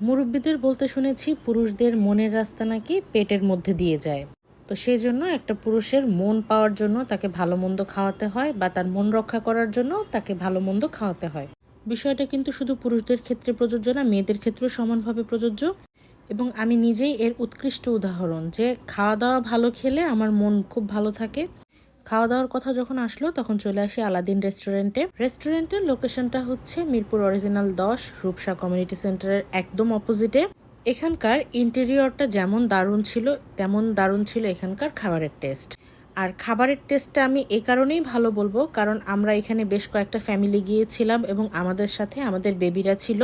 মুরব্বীদের বলতে শুনেছি পুরুষদের মনের রাস্তা নাকি পেটের মধ্যে দিয়ে যায়। তো সেই জন্য একটা পুরুষের মন পাওয়ার জন্য তাকে ভালো মন্দ খাওয়াতে হয় বা তার মন রক্ষা করার জন্য তাকে ভালো মন্দ খাওয়াতে হয়। বিষয়টা কিন্তু শুধু পুরুষদের ক্ষেত্রে প্রযোজ্য না, মেয়েদের ক্ষেত্রেও সমানভাবে প্রযোজ্য। এবং আমি নিজেই এর উৎকৃষ্ট উদাহরণ যে খাওয়া দাওয়া ভালো খেলে আমার মন খুব ভালো থাকে। খাওয়া দাওয়ার কথা যখন আসলো, তখন চলে আসি আলাদিন রেস্টুরেন্টে। রেস্টুরেন্টের লোকেশনটা হচ্ছে মিরপুর অরিজিনাল দশ, রূপসা কমিউনিটি সেন্টারের একদম অপোজিটে। এখানকার ইন্টেরিয়রটা যেমন দারুণ ছিল, তেমন দারুণ ছিল এখানকার খাবারের টেস্ট। আর খাবারের টেস্টটা আমি এ কারণেই ভালো বলব, কারণ আমরা এখানে বেশ কয়েকটা ফ্যামিলি গিয়েছিলাম এবং আমাদের সাথে আমাদের বেবিরা ছিল।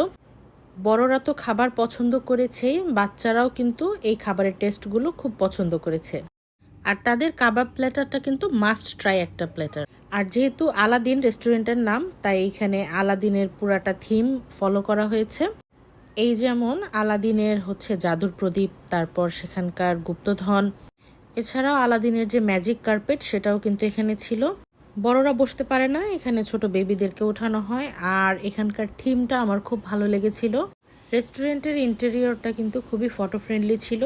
বড়রা তো খাবার পছন্দ করেছেই বাচ্চারাও কিন্তু এই খাবারের টেস্টগুলো খুব পছন্দ করেছে। আর তাদের কাবাব প্ল্যাটারটা কিন্তু মাস্ট ট্রাই একটা প্ল্যাটার। আর যেহেতু আলাদিন রেস্টুরেন্টের নাম, তাই এখানে আলাদিনের পুরাটা থিম ফলো করা হয়েছে। এই যেমন আলাদিনের হচ্ছে জাদুর প্রদীপ, তারপর সেখানকার গুপ্তধন। এছাড়াও আলাদিনের যে ম্যাজিক কার্পেট সেটাও কিন্তু এখানে ছিল। বড়রা বসতে পারে না, এখানে ছোট বেবিদেরকে ওঠানো হয়। আর এখানকার থিমটা আমার খুব ভালো লেগেছিল। রেস্টুরেন্টের ইন্টেরিয়রটা কিন্তু খুবই ফটো ফ্রেন্ডলি ছিল।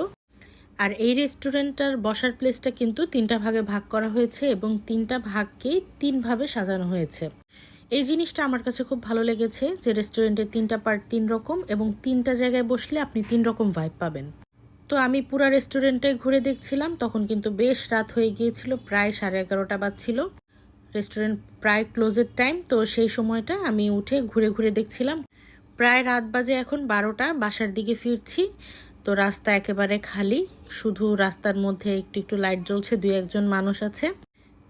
আর এই রেস্টুরেন্টটার বসার প্লেসটা কিন্তু তিনটা ভাগে ভাগ করা হয়েছে এবং তিনটা ভাগকেই তিন ভাবে সাজানো হয়েছে। এই জিনিসটা আমার কাছে খুব ভালো লেগেছে যে রেস্টুরেন্টে তিনটা পার্ট তিন রকম এবং তিনটা জায়গায় বসলে আপনি তিন রকম ভাইব পাবেন। তো আমি পুরা রেস্টুরেন্টে ঘুরে দেখছিলাম, তখন কিন্তু বেশ রাত হয়ে গিয়েছিল, প্রায় সাড়ে এগারোটা বাজছিল। রেস্টুরেন্ট প্রায় ক্লোজের টাইম তো সেই সময়টা আমি উঠে ঘুরে ঘুরে দেখছিলাম। প্রায় রাত বাজে এখন বারোটা, বাসার দিকে ফিরছি। তো রাস্তা একেবারে খালি। শুধু রাস্তার মধ্যে একটু একটু লাইট জ্বলছে, দুই একজন মানুষ আছে।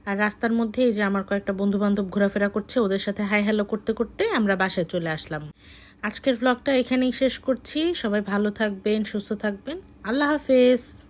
আর রাস্তার মধ্যে এই যে আমার কয়েকটা বন্ধু বান্ধব ঘোরাফেরা করছে, ওদের সাথে হাই হ্যালো করতে করতে আমরা বাসায় চলে আসলাম। আজকের ব্লগটা এখানেই শেষ করছি। সবাই ভালো থাকবেন, সুস্থ থাকবেন। আল্লাহ হাফেজ।